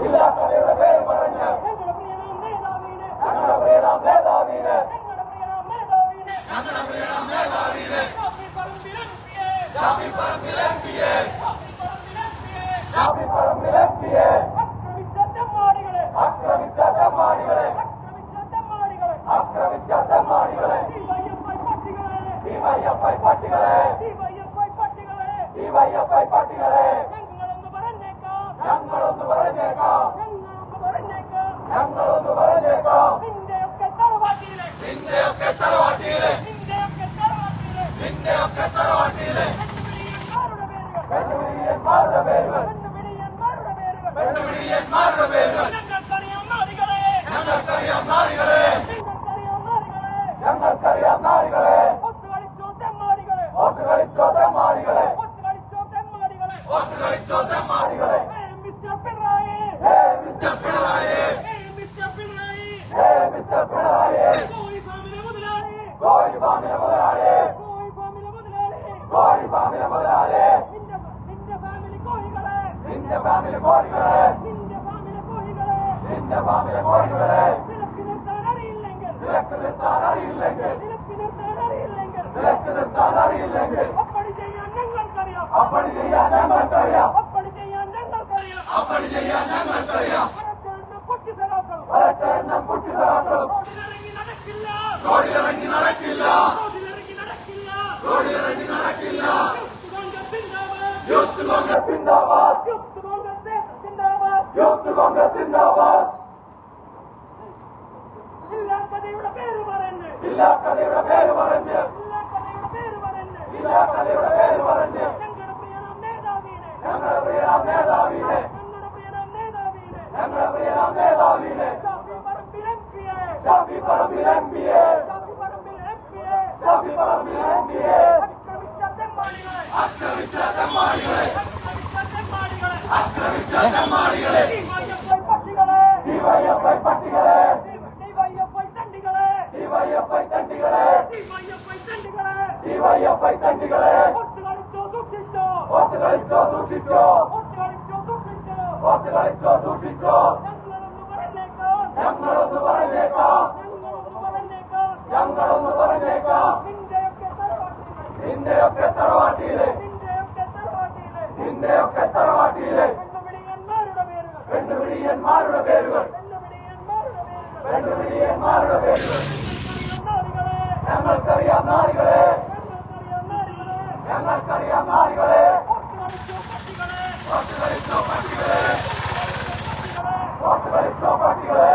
ഇല്ലാത്തവരുടെ പേര് പറഞ്ഞ് ഞങ്ങളുടെ പ്രിയനാം നേതാവിന് ഞങ്ങളുടെ പ്രിയനാം നേതാവിന് ഷാഫി പറമ്പിൽ എം പിയെ ഷാഫി പറമ്പിൽ എം പിയെ ആക്രമിച്ച തെമ്മാടികളെ ആക്രമിച്ച തെമ്മാടികളെ ഡിവൈഎഫ്ഐ പട്ടികളെ ഡിവൈഎഫ്ഐ പട്ടികളെ ഞങ്ങളൊന്ന് പറഞ്ഞേക്കാം ഞങ്ങളൊന്ന് പറഞ്ഞേക്കാം നിന്റെയൊക്കെ തറവാട്ടിയിലെ നിന്റെയൊക്കെ തറവാട്ടിയിലെ പെണ്ണുപിടിയന്മാരുടെ പേരുകൾ പെണ്ണുപിടിയന്മാരുടെ പേരുകൾ ഞങ്ങൾക്കറിയാം നാളികളെ ഞങ്ങൾക്കറിയാം നാളികളെ ഓത്ത് കളിച്ചോ തെമ്മാടികളെ കളിച്ചോ തെമ്മാടികളെ ഹേ മിസ്റ്റർ പിണറായി ഹേ മിസ്റ്റർ പിണറായി കോഴി ഫാമിലെ മുതലാളി കോഴി ഫാമിലെ മുതലാളി നിന്റെ ഫാമിലി കോഴികളെ നിന്റെ ഫാമിലെ കോഴികളെ വിലക്ക് നിർത്താൻ അറിയില്ലെങ്കിൽ. വിലക്ക് നിർത്താൻ അറിയില്ലെങ്കിൽ. അപ്പടി ചെയ്യാൻ ഞങ്ങൾക്കറിയാം അപ്പടി ചെയ്യാൻ ഞങ്ങൾക്കറിയാം. അപ്പടി ചെയ്യാൻ ഞങ്ങൾക്കറിയാം അപ്പടി ചെയ്യാൻ ഞങ്ങൾക്കറിയാം പരത്തേണ്ട പൊട്ടിത്തരാക്കളും വരട്ടെ എണ്ണം കുട്ടികളാക്കളും റോഡിലിറങ്ങി നടക്കില്ല റോഡിലിറങ്ങി നടക്കില്ല റോഡിലിറങ്ങി നടക്കില്ല റോഡിലിറങ്ങി നടക്കില്ല യൂത്ത് കോൺഗ്രസ് സിന്ദാബാദ് യൂത്ത് കോൺഗ്രസ് സിന്ദാബാദ് യൂത്ത് കോൺഗ്രസ് സിന്ദാബാദ് യൂത്ത് കോൺഗ്രസ് സിന്ദാബാദ് ഇല്ലാ കഥയുടെ പേര് പറഞ്ഞ് ഇല്ലാ കഥയുടെ പേര് പറഞ്ഞ് ഇല്ലാ കഥയുടെ പേര് ഞങ്ങളുടെ പ്രിയനാം നേതാവിനെ Shafi Parambil M Parambil M Shafi Parambil M Parambil M ആക്രമിച്ച തെമ്മാടികളെ ആക്രമിച്ച തെമ്മാടികളെ ഡിവൈഎഫ്ഐ പട്ടികളെ ഡിവൈഎഫ്ഐ തണ്ടികളെ ഡിവൈഎഫ്ഐ തണ്ടികളെ ഡിവൈഎഫ്ഐ തണ്ടികളെ ഡിവൈഎഫ്ഐ തണ്ടികളെ ഒത്തു കളിച്ചോ സൂക്ഷിച്ചോ ഓത്ത് കളിച്ചോ സൂക്ഷിച്ചോ സൂക്ഷിച്ചോ ഓത്ത് കളിച്ചോ സൂക്ഷിച്ചോ ഞങ്ങളൊന്ന് പറഞ്ഞേക്കാം ഞങ്ങളൊന്ന് പറഞ്ഞേക്കാം നിന്റെയൊക്കെ തറവാട്ടിയിലെ നിന്റെയൊക്കെ തറവാട്ടിയിലെ പെണ്ണുപിടിയന്മാരുടെ പേരുകൾ പെണ്ണുപിടിയന്മാരുടെ പേരുകൾ ഞങ്ങൾക്കറിയാം നാരികളെ. ഞങ്ങൾക്കറിയാം നാടുകളെ ഞങ്ങൾക്കറിയാം നാളികളെ ഒത്തു കളിച്ചോ പട്ടികളെ ഓത്ത് കളിച്ചോ പട്ടികളെ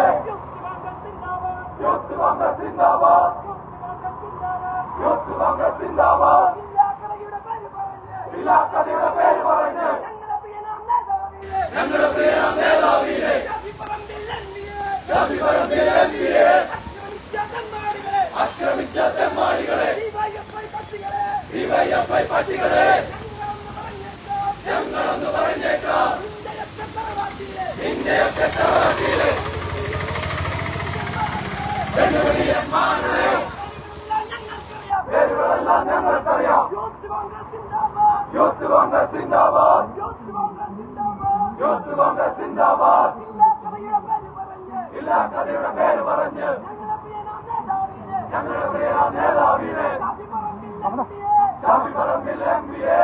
ഞങ്ങൾക്കറിയാം യൂത്ത് കോൺഗ്രസ് സിന്ദാബാദ് യൂത്ത് കോൺഗ്രസ് സിന്ദാബാദ് യൂത്ത് കോൺഗ്രസ് സിന്ദാബാദ് യൂത്ത് കോൺഗ്രസ് സിന്ദാബാദ് ഇല്ലാക്കടയുടെ പേര് പറഞ്ഞ് ഇല്ലാക്കഥയുടെ പേര് പറഞ്ഞ് ഞങ്ങളുടെ പ്രിയനാം നേതാവിനെ ഞങ്ങളുടെ പ്രിയനാം നേതാവിനെ ഷാഫി പറമ്പിൽ എംപിയെ ഷാഫി പറമ്പിൽ എം പിയെ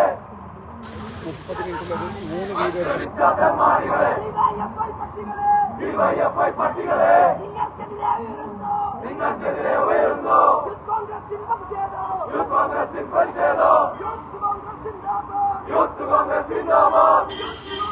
ആക്രമിച്ച തെമ്മാടികളെ ഡിവൈഎഫ്ഐ പട്ടികളെ ഡിവൈഎഫ്ഐ പട്ടികളെ നിങ്ങൾക്കെതിരെ ഉയരുന്നു നിങ്ങൾക്കെതിരെ ഉയരുന്നു യൂത്ത് കോൺഗ്രസിൻ പ്രതിഷേധം യൂത്ത് കോൺഗ്രസിൻ പ്രതിഷേധം യൂത്ത് കോൺഗ്രസ് സിന്ദാബാദ് യൂത്ത് കോൺഗ്രസ് സിന്ദാബാദ് യൂത്ത്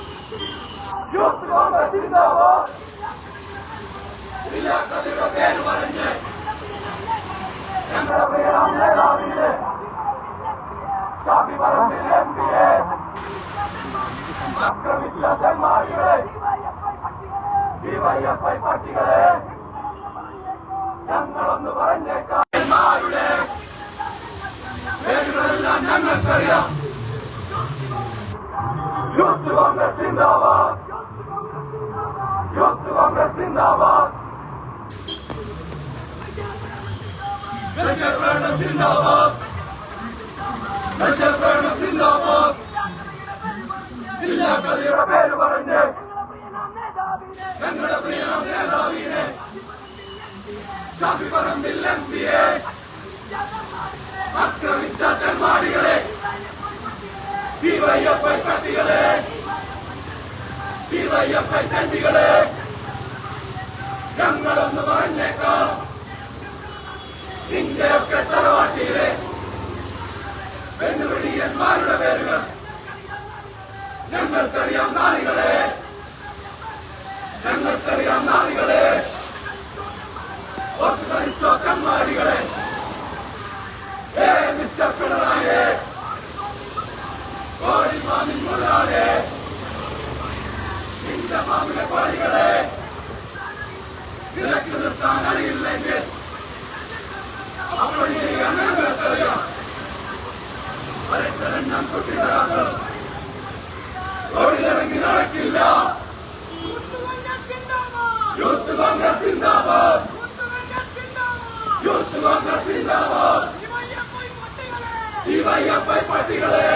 ഞങ്ങളൊന്ന് പറഞ്ഞേക്കാം ഇന്ത്യയൊക്കെ തറവാട്ടിയിലെ പെണ്ണുപിടിയന്മാരുടെ പേരുകൾ ഞങ്ങൾക്കറിയാം നാളികളെ ഞങ്ങൾക്കറിയാം നാളികളെ വോട്ട് കളിച്ചോ കോൺഗ്രസ് സിന്ദാബാദ് യൂത്ത് കോൺഗ്രസ് സിന്ദാബാദ് ഡിവൈഎഫ്ഐ പട്ടികളെ!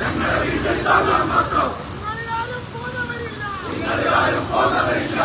ഞങ്ങളെ വീട്ടിൽ താങ്ങാൻ മാത്രം. നിങ്ങളെ ആരും പോകുന്നവരില്ല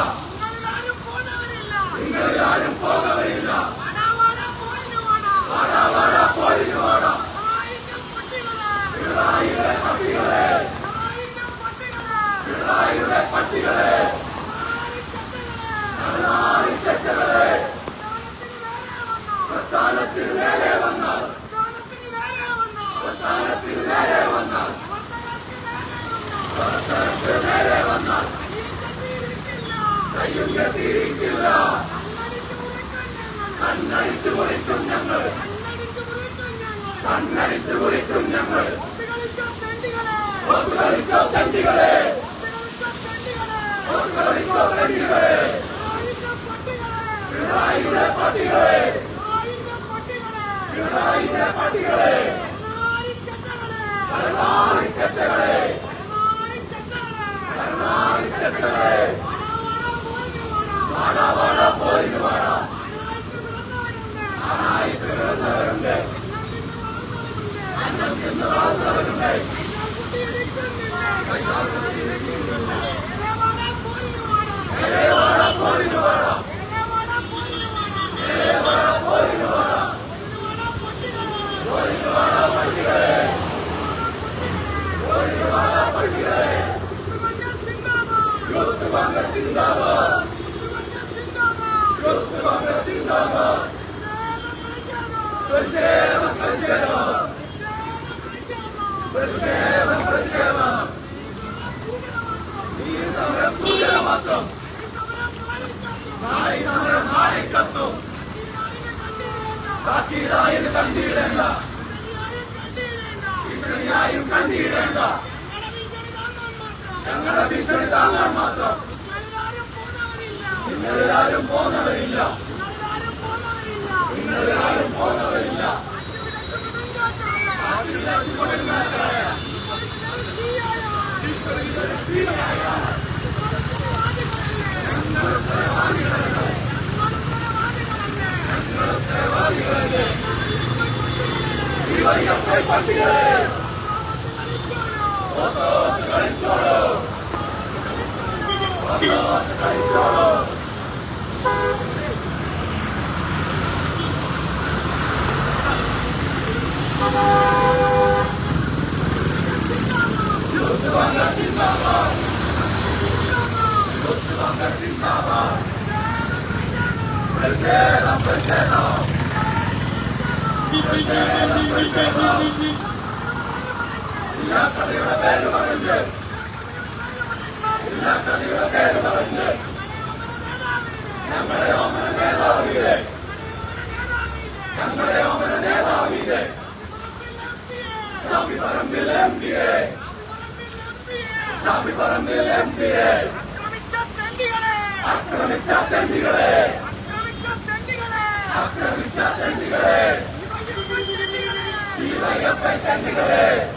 ഉത്തം കാട്ടി ഞങ്ങളെ ഒന്നിനെ തൊട്ടെന്നാൽ ഞങ്ങളെ ഒന്നിനെ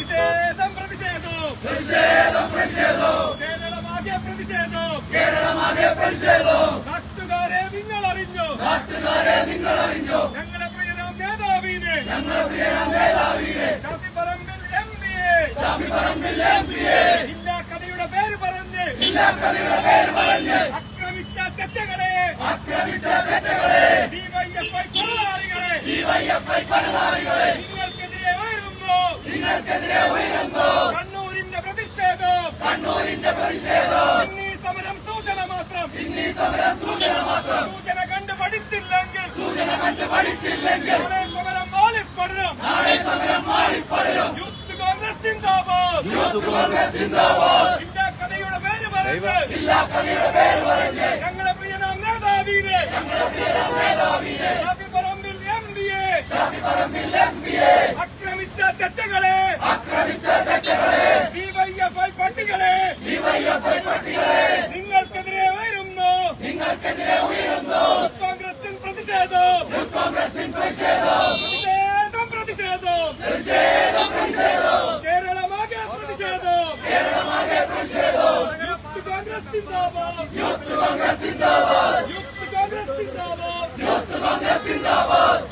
പ്രതിഷേധം പ്രതിഷേധം. പ്രതിഷേധം പ്രതിഷേധം. കേരളമാകെ പ്രതിഷേധം. കേരളമാകെ പ്രതിഷേധം. നാട്ടുകാരെ നിങ്ങൾ അറിഞ്ഞു നാട്ടുകാരെ നിങ്ങൾ അറിഞ്ഞു ഞങ്ങളുടെ പ്രിയനാം നേതാവിനെ ഞങ്ങളുടെ പ്രിയ മേധാവിയെ ഷാഫിപ്പറമ്പിൽ എം. പിയെ ഷാഫിപറമ്പിൽ എം. പിയെ ഇല്ലാ കഥയുടെ പേര് പറഞ്ഞ്. ഇല്ലാ കഥയുടെ പേര് പറഞ്ഞ് ആക്രമിച്ച ചെറ്റകളെ ആക്രമിച്ച തെറ്റുകളെ ഡിവൈഎഫ്ഐ കൊലയാളികളെ ഡിവൈഎഫ്ഐ കൊലപാതകളെ നിങ്ങൾക്കെതിരെ ഉയരുന്നു നിങ്ങൾക്കെതിരെ ഉയരുന്നു കണ്ണൂരിന്റെ പ്രതിഷേധം കണ്ണൂരിന്റെ പ്രതിഷേധം ഇന്നീ സമരം സൂചന മാത്രം ഇന്നീ സമരം സൂചന മാത്രം സൂചന കണ്ട് പഠിച്ചില്ലെങ്കിൽ സൂചന കണ്ട് പഠിച്ചില്ലെങ്കിൽ നാളെ സമരം മാളിപ്പടരും നാളെ സമരം മാറിപ്പടരും യൂത്ത് കോൺഗ്രസ് സിന്ദാബാദ് യൂത്ത് കോൺഗ്രസ് സിന്ദാബാദ് ഇല്ലാ കഥയുടെ പേര് പറഞ്ഞ് ഇല്ലാ കഥയുടെ പേര് പറഞ്ഞ് ഞങ്ങളുടെ പ്രിയനാം നേതാവിനെ ഞങ്ങളുടെ പ്രിയ മേധാവിയെ Shafi Parambil M D A M പിയെ ആക്രമിച്ച ചെറ്റകളെ ആക്രമിച്ച തെറ്റുകളെ ഡിവൈഎഫ്ഐ പട്ടികളെ ഡിവൈഎഫ്ഐ പട്ടികളെ നിങ്ങൾക്കെതിരെ ഉയരുന്നു നിങ്ങൾക്കെതിരെ ഉയരുന്നു യൂത്ത് കോൺഗ്രസിൻ പ്രതിഷേധം യൂത്ത് കോൺഗ്രസിൻ പ്രതിഷേധം പ്രതിഷേധം പ്രതിഷേധം പ്രതിഷേധം പ്രതിഷേധം കേരളമാകെ പ്രതിഷേധം കേരളമാകെ പ്രതിഷേധം യൂത്ത് കോൺഗ്രസ് സിന്ദാബാദ് യൂത്ത് കോൺഗ്രസ് സിന്ദാബാദ് യൂത്ത് കോൺഗ്രസ് സിന്ദാബാദ് യൂത്ത് കോൺഗ്രസ് സിന്ദാബാദ്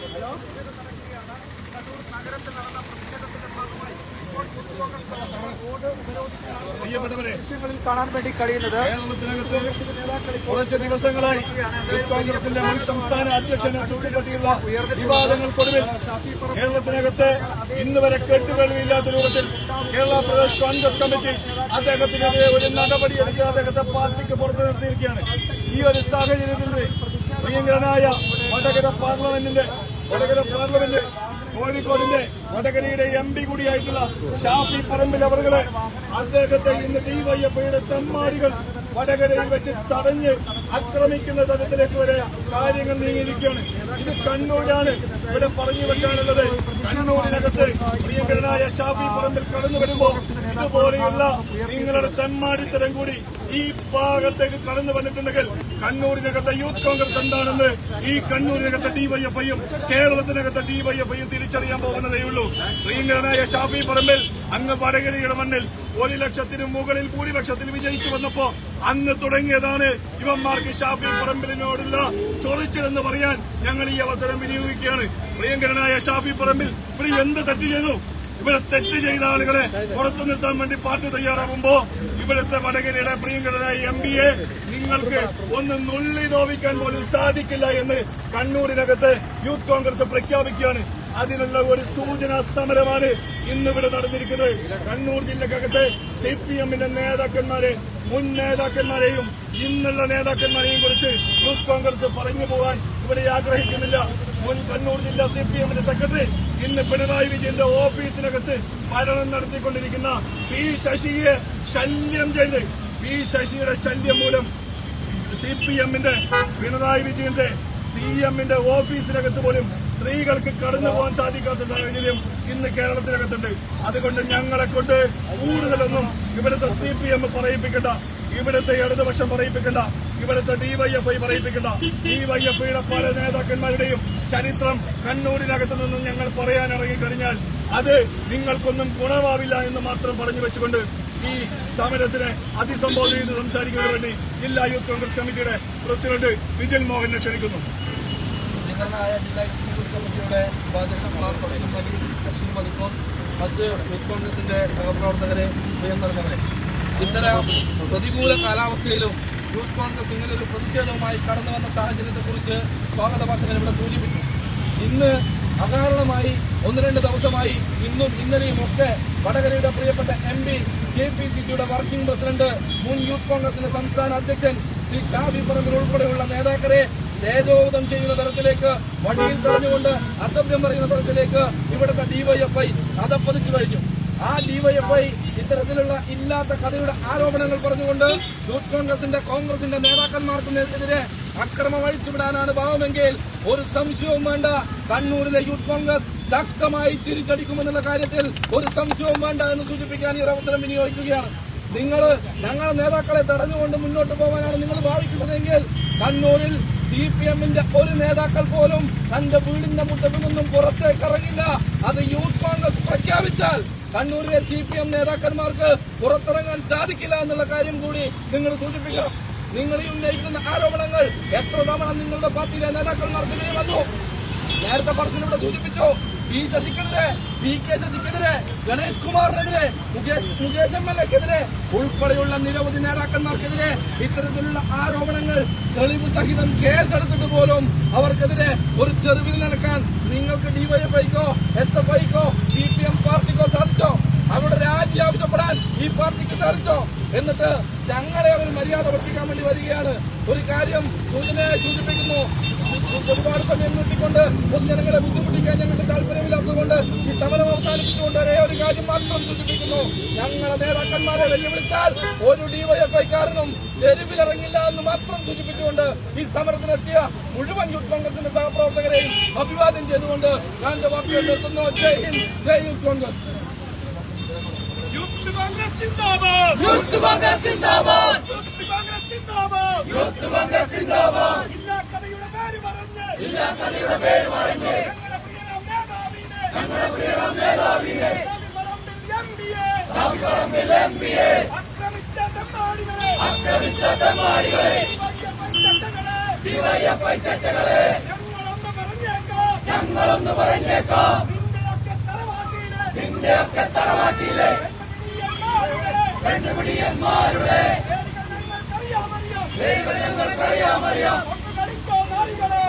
പ്രിയപ്പെട്ടവരെ ദൃശ്യങ്ങളിൽ കാണാൻ വേണ്ടി കഴിയുന്നത് കുറച്ച് ദിവസങ്ങളായി കോൺഗ്രസിന്റെ മുൻ സംസ്ഥാന അധ്യക്ഷനെ ചൂണ്ടിക്കാട്ടിയുള്ള വിവാദങ്ങൾക്കൊടുവിൽ കേരളത്തിനകത്ത് ഇന്ന് വരെ കേട്ടുകേൾവിയില്ലാത്ത രൂപത്തിൽ കേരള പ്രദേശ് കോൺഗ്രസ് കമ്മിറ്റി അദ്ദേഹത്തിനെതിരെ ഒരു നടപടി എടുക്കുക അദ്ദേഹത്തെ പാർട്ടിക്ക് പുറത്തു നിർത്തിയിരിക്കുകയാണ്. ഈ ഒരു സാഹചര്യത്തിൽ പ്രിയങ്കരനായ വടകര പാർലമെന്റിന്റെ വടകര പാർലമെന്റ് കോഴിക്കോടിന്റെ വടകരയുടെ എം പി കൂടിയായിട്ടുള്ള ഷാഫി പറമ്പിൽ അവറുകളെ അദ്ദേഹത്തെ ഇന്ന് ഡിവൈഎഫ്ഐയുടെ തെമ്മാടികൾ വടകരയിൽ വെച്ച് തടഞ്ഞ് ആക്രമിക്കുന്ന തരത്തിലേക്ക് വരെ കാര്യങ്ങൾ നീങ്ങിയിരിക്കുകയാണ്. ഇത് കണ്ണൂരാണ്. ഇവിടെ പറഞ്ഞു വെക്കാനുള്ളത് കണ്ണൂരിനകത്ത് പ്രിയങ്കരനായ ഷാഫി പറമ്പിൽ കടന്നു വരുമ്പോ ഇതുപോലെയുള്ള നിങ്ങളുടെ തെമ്മാടിത്തരം കൂടി ഈ ഭാഗത്തേക്ക് കടന്നു വന്നിട്ടുണ്ടെങ്കിൽ കണ്ണൂരിനകത്തെ യൂത്ത് കോൺഗ്രസ് എന്താണെന്ന് ഈ കണ്ണൂരിനകത്തെ ഡിവൈഎഫ്ഐയും കേരളത്തിനകത്തെ ഡിവൈഎഫ്ഐയും തിരിച്ചറിയാൻ പോകുന്നതേ ഉള്ളൂ. പ്രിയങ്കരനായ ഷാഫി പറമ്പിൽ അങ്ങ് വടകരയുടെ മണ്ണിൽ ഒരു ലക്ഷത്തിന് മുകളിൽ ഭൂരിപക്ഷത്തിൽ വിജയിച്ചു വന്നപ്പോ അന്ന് തുടങ്ങിയതാണ് ഇവന്മാർക്ക് ഷാഫി പറമ്പിലിനോടുള്ള ചൊറിച്ചിലെന്ന് പറയാൻ ഞങ്ങൾ ഈ അവസരം വിനിയോഗിക്കുകയാണ്. പ്രിയങ്കരനായ ഷാഫി പറമ്പിൽ ഇവിടെ എന്ത് തെറ്റ് ചെയ്തു? ഇവിടെ തെറ്റ് ചെയ്ത ആളുകളെ പുറത്തു നിർത്താൻ വേണ്ടി പാർട്ടി തയ്യാറാകുമ്പോ ഇവിടുത്തെ വടകരയുടെ പ്രിയങ്കരനായ എം പി എ നിങ്ങൾക്ക് ഒന്ന് നുള്ളി നോവിക്കാൻ പോലും സാധിക്കില്ല എന്ന് കണ്ണൂരിനകത്ത് യൂത്ത് കോൺഗ്രസ് പ്രഖ്യാപിക്കുകയാണ്. അതിനുള്ള ഒരു സൂചനാ സമരമാണ് ഇന്നിവിടെ നടന്നിരിക്കുന്നത്. കണ്ണൂർ ജില്ലക്കകത്ത് സി പി എമ്മിന്റെ നേതാക്കന്മാരെ മുൻ നേതാക്കന്മാരെയും ഇന്നുള്ള നേതാക്കന്മാരെയും കുറിച്ച് യൂത്ത് കോൺഗ്രസ് പറഞ്ഞു പോകാൻ ഇവിടെ ആഗ്രഹിക്കുന്നില്ല. മുൻ കണ്ണൂർ ജില്ലാ സി പി എമ്മിന്റെ സെക്രട്ടറി ഇന്ന് പിണറായി വിജയന്റെ ഓഫീസിനകത്ത് ഭരണം നടത്തിക്കൊണ്ടിരിക്കുന്ന പി ശശിയെ ശല്യം ചെയ്ത് പി ശശിയുടെ ശല്യം മൂലം സി പി എമ്മിന്റെ പിണറായി വിജയന്റെ സി എമ്മിന്റെ ഓഫീസിനകത്ത് പോലും സ്ത്രീകൾക്ക് കടന്നു പോകാൻ സാധിക്കാത്ത സാഹചര്യം ഇന്ന് കേരളത്തിനകത്തുണ്ട്. അതുകൊണ്ട് ഞങ്ങളെ കൊണ്ട് കൂടുതലൊന്നും ഇവിടുത്തെ സി പി എം പറയിപ്പിക്കണ്ട. ഇവിടുത്തെ ഇടതുപക്ഷം പറയിപ്പിക്കണ്ട. ഇവിടുത്തെ ഡിവൈഎഫ്ഐ പറയിപ്പിക്കണ്ട. ഡിവൈഎഫ്ഐയുടെ പല നേതാക്കന്മാരുടെയും ചരിത്രം കണ്ണൂരിനകത്തു നിന്നും ഞങ്ങൾ പറയാൻ ഇറങ്ങിക്കഴിഞ്ഞാൽ അത് നിങ്ങൾക്കൊന്നും ഗുണമാവില്ല എന്ന് മാത്രം പറഞ്ഞു വെച്ചുകൊണ്ട് ഈ സമരത്തിന് അതിസംബോധന ചെയ്ത് സംസാരിക്കുന്നതിന് വേണ്ടി ജില്ലാ യൂത്ത് കോൺഗ്രസ് കമ്മിറ്റിയുടെ പ്രസിഡന്റ് വിജയൻ മോഹനെ ക്ഷണിക്കുന്നു. കമ്മിറ്റിയുടെ ഉപാധ്യക്ഷന്മാർ പ്രൊഫസർ മലി അശ്വിൻ മതിക്കോം മറ്റ് യൂത്ത് കോൺഗ്രസിന്റെ സഹപ്രവർത്തകരെ പ്രിയന്തരങ്ങളെ ഇത്തരം പ്രതികൂല കാലാവസ്ഥയിലും യൂത്ത് കോൺഗ്രസ് ഇങ്ങനെ ഒരു പ്രതിഷേധവുമായി കടന്നു വന്ന സാഹചര്യത്തെക്കുറിച്ച് സ്വാഗത ഭാഷകൻ ഇവിടെ സൂചിപ്പിച്ചു. ഇന്ന് അകാരണമായി ഒന്ന് രണ്ട് ദിവസമായി ഇന്നും ഇന്നലെയും ഒക്കെ വടകരയുടെ പ്രിയപ്പെട്ട M P K P C സിയുടെ വർക്കിംഗ് പ്രസിഡന്റ് മുൻ യൂത്ത് കോൺഗ്രസിന്റെ സംസ്ഥാന അധ്യക്ഷൻ ശ്രീ ഷാബി പറമ്പിൽ ഉൾപ്പെടെയുള്ള നേതാക്കളെ തേജോവധം ചെയ്യുന്ന തരത്തിലേക്ക് വണ്ടിയിൽ തെളിഞ്ഞുകൊണ്ട് അസഭ്യം പറയുന്ന തരത്തിലേക്ക് ഇവിടുത്തെ ഡിവൈഎഫ്ഐ അതപ്പതിച്ചു കഴിഞ്ഞു. ആ ഡിവൈഎഫ്ഐ ഇത്തരത്തിലുള്ള ഇല്ലാത്ത കഥയുടെ ആരോപണങ്ങൾ പറഞ്ഞുകൊണ്ട് യൂത്ത് കോൺഗ്രസിന്റെ കോൺഗ്രസിന്റെ നേതാക്കന്മാർക്കെതിരെ അക്രമം അഴിച്ചുവിടാനാണ് ഭാവമെങ്കിൽ ഒരു സംശയവും വേണ്ട. കണ്ണൂരിലെ യൂത്ത് കോൺഗ്രസ് ശക്തമായി തിരിച്ചടിക്കുമെന്നുള്ള കാര്യത്തിൽ ഒരു സംശയവും വേണ്ട എന്ന് സൂചിപ്പിക്കാൻ ഈ ഒരു അവസരം വിനിയോഗിക്കുകയാണ്. നിങ്ങൾ ഞങ്ങളുടെ നേതാക്കളെ തടഞ്ഞുകൊണ്ട് മുന്നോട്ട് പോകാനാണ് നിങ്ങൾ ഭാവിക്കുന്നതെങ്കിൽ കണ്ണൂരിൽ സി പി എമ്മിന്റെ ഒരു നേതാക്കൾ പോലും തന്റെ വീടിന്റെ മുറ്റത്തു നിന്നും പുറത്തേക്ക് ഇറങ്ങില്ല. അത് യൂത്ത് കോൺഗ്രസ് പ്രഖ്യാപിച്ചാൽ കണ്ണൂരിലെ സി പി എം നേതാക്കന്മാർക്ക് പുറത്തിറങ്ങാൻ സാധിക്കില്ല എന്നുള്ള കാര്യം കൂടി നിങ്ങൾ സൂചിപ്പിക്കണം. നിങ്ങൾ ഈ ഉന്നയിക്കുന്ന ആരോപണങ്ങൾ എത്ര തവണ നിങ്ങളുടെ പാർട്ടിയിലെ നേതാക്കന്മാർക്കെതിരെ വന്നു? നേരത്തെ പറഞ്ഞിവിടെ സൂചിപ്പിച്ചു? പി ശശിക്കെതിരെ പി കെ ശശിക്കെതിരെ ഗണേഷ് കുമാറിനെതിരെ മുകേഷ് മുകേഷ് എം എൽ എക്കെതിരെ ഉൾപ്പെടെയുള്ള നിരവധി നേതാക്കന്മാർക്കെതിരെ ഇത്തരത്തിലുള്ള ആരോപണങ്ങൾ തെളിവ് സഹിതം കേസെടുത്തിട്ട് പോലും അവർക്കെതിരെ ഒരു ചെറുവിൽ നൽകാൻ നിങ്ങൾക്ക് ഡിവൈഎഫ്ഐക്കോ എസ് എഫ് ഐക്കോ സി പി എം പാർട്ടിക്കോ സാധിച്ചോ? അവരുടെ രാജി ആവശ്യപ്പെടാൻ ഈ പാർട്ടിക്ക് സാധിച്ചോ? എന്നിട്ട് ഞങ്ങളെ അവർ മര്യാദ പഠിപ്പിക്കാൻ വേണ്ടി വരികയാണ്. ഒരു കാര്യം സൂചനയായി സൂചിപ്പിക്കുന്നു. ഒരുപാട് സമയം നീട്ടിക്കൊണ്ട് പൊതുജനങ്ങളെ ബുദ്ധിമുട്ടിക്കാൻ ഞങ്ങൾക്ക് താല്പര്യമില്ലാത്തതുകൊണ്ട് ഈ സമരം അവസാനിപ്പിച്ചുകൊണ്ട് ഒരേ ഒരു കാര്യം മാത്രം സൂചിപ്പിക്കുന്നു. ഞങ്ങളെ നേതാക്കന്മാരെ വെല്ലുവിളിച്ചാൽ ഒരു ഡിവൈഎഫ്ഐക്കാരനും തെരുവിലിറങ്ങില്ല എന്ന് മാത്രം സൂചിപ്പിച്ചുകൊണ്ട് ഈ സമരത്തിനെത്തിയ മുഴുവൻ യൂത്ത് കോൺഗ്രസിന്റെ സഹപ്രവർത്തകരെയും അഭിവാദ്യം ചെയ്തുകൊണ്ട് ഞാൻ എന്റെ വാക്കുകൾ നിർത്തുന്നു. ജയ് ഹിന്ദ് ജയ് യൂത്ത് കോൺഗ്രസ്. യൂത്ത് കോൺഗ്രസ് സിന്ദാബാദ്. യൂത്ത് കോൺഗ്രസ് സിന്ദാബാദ്. യൂത്ത് കോൺഗ്രസ് യൂത്ത് കോൺഗ്രസ് ചട്ടകളെ ഞങ്ങളൊന്ന് പറഞ്ഞേക്കാം പറഞ്ഞേക്കാം നിന്റെയൊക്കെ തറവാട്ടിയിലെ പെണ്ണുപിടിയന്മാരുടെ പേരുകൾ ഞങ്ങൾക്കറിയാമറിയാം ഒന്ന് കളിക്കോ നാളികളെ ഒത്തു കളിച്ചോ നാളുകളെ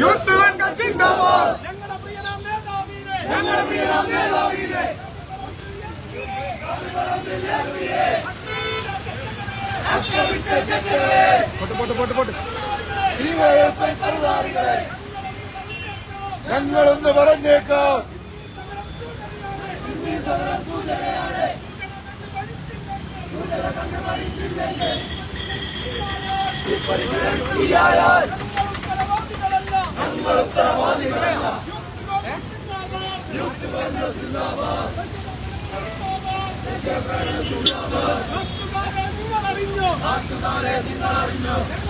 യൂത്ത് കോൺഗ്രസ് സിന്ദാബാദ് ഞങ്ങളുടെ പ്രിയനാം നേതാവിനെ ഞങ്ങളുടെ പ്രിയനാം നേതാവിനെ ആക്രമിച്ച ചട്ടകളെ ഡിവൈഎഫ്ഐ പരിവാറികളെ ഞങ്ങളൊന്ന് പറഞ്ഞേക്കാം. ഞങ്ങൾ ഉത്തരവാദികളല്ല നാട്ടുകാരെ നിങ്ങൾ അറിഞ്ഞോ? ഞങ്ങളുടെ പ്രിയ നേതാവിനെ പേര് പറഞ്ഞ് യൂത്ത്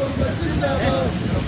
സിന്ദാബാദ്